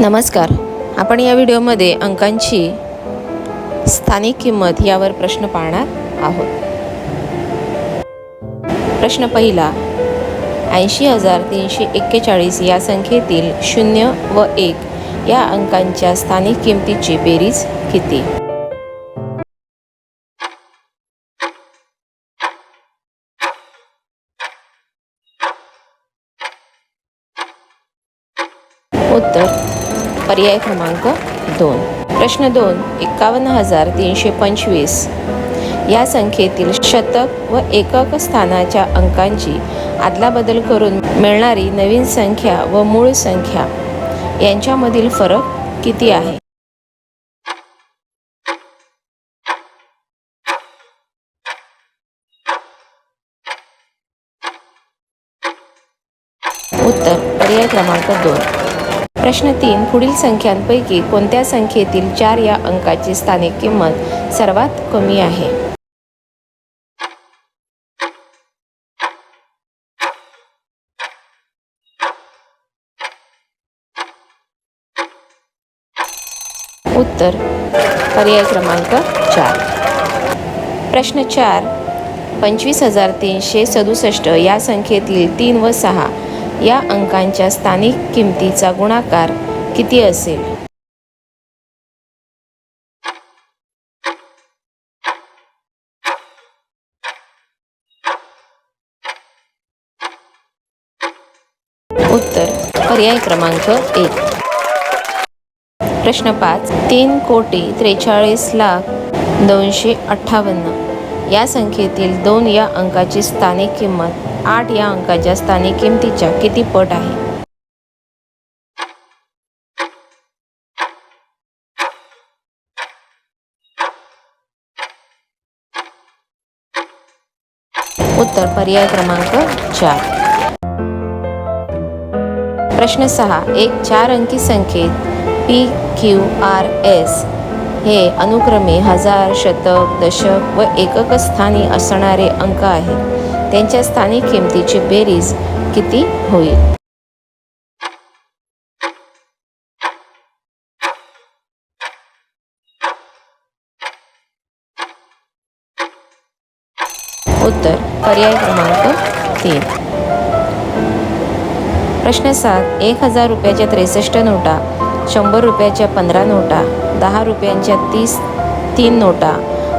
नमस्कार. आपण या व्हिडिओमध्ये अंकांची स्थानिक किंमत यावर प्रश्न पाहणार आहोत. प्रश्न पहिला ऐंशी हजार तीनशे एक्केचाळीस या संख्येतील शून्य व एक या अंकांच्या स्थानिक किमतीची बेरीज किती? उत्तर पर्याय क्रमांक दोन. प्रश्न दोन एकावन्न हजार तीनशे पंचवीस. या संख्येतील शतक व एकक स्थानाच्या अंकांची आदलाबदल करून मिळणारी नवीन संख्या व मूळ संख्या यांच्यामधील फरक किती आहे? उत्तर पर्याय क्रमांक दोन. प्रश्न तीन पुढील संख्यांपैकी कोणत्या संख्येतील चार या अंकाची स्थानिक किंमत सर्वात कमी आहे? उत्तर पर्याय क्रमांक चार. प्रश्न चार पंचवीस हजार तीनशे सदुसष्ट या संख्येतील तीन व सहा या अंकांच्या स्थानिक किमतीचा गुणाकार किती असेल? उत्तर पर्याय क्रमांक एक. प्रश्न पाच. तीन कोटी त्रेचाळीस लाख दोनशे अठ्ठावन्न. या संख्येतील दोन या अंकाची स्थानिक किंमत आठ या अंकाच्या स्थानिक किमतीच्या किती पट आहे? उत्तर पर्याय क्रमांक चार. प्रश्न सहा. एक चार अंकी संख्येत पी क्यू आर एस हे अनुक्रमे हजार शतक दशक व एकक स्थानी असणारे अंक आहेत. त्यांच्या स्थानिक किमतीची बेरीज किती होईल? उत्तर पर्याय क्रमांक तीन. प्रश्न सात एक हजार रुपयाच्या त्रेसष्ट नोटा शंभर रुपयाच्या पंधरा नोटा दहा रुपयांच्या तीस तीन नोटा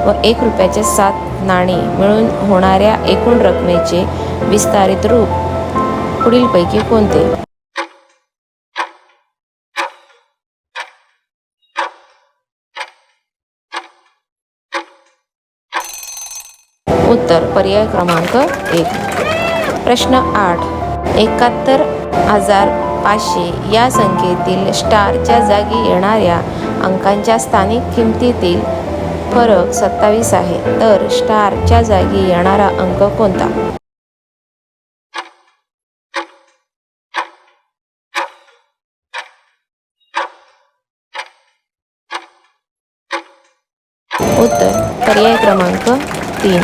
व एक रुपयाचे सात नाणी मिळून होणाऱ्या एकूण रकमेचे विस्तारित रूप पुढीलपैकी कोणते? उत्तर पर्याय क्रमांक एक. प्रश्न आठ. एकाहत्तर हजार पाचशे या संख्येतील स्टारच्या जागी येणाऱ्या अंकांच्या स्थानिक किमतीतील फरक सत्तावीस आहे. तर स्टारच्या जागी येणारा अंक कोणता? उत्तर पर्याय क्रमांक तीन.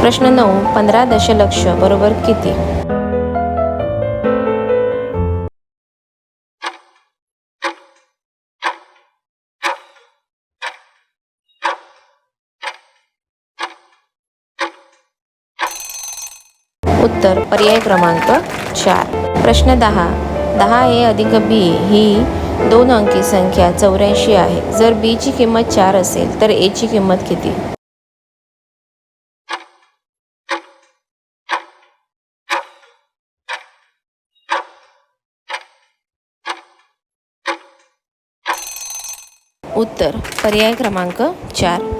प्रश्न नऊ पंधरा दशलक्ष बरोबर किती? उत्तर पर्याय क्रमांक चार. प्रश्न दहा. दहा ए अधिक बी ही दोन अंकी संख्या चौऱ्याऐंशी आहे. जर बीची किंमत चार असेल तर एची किंमत किती? उत्तर पर्याय क्रमांक चार.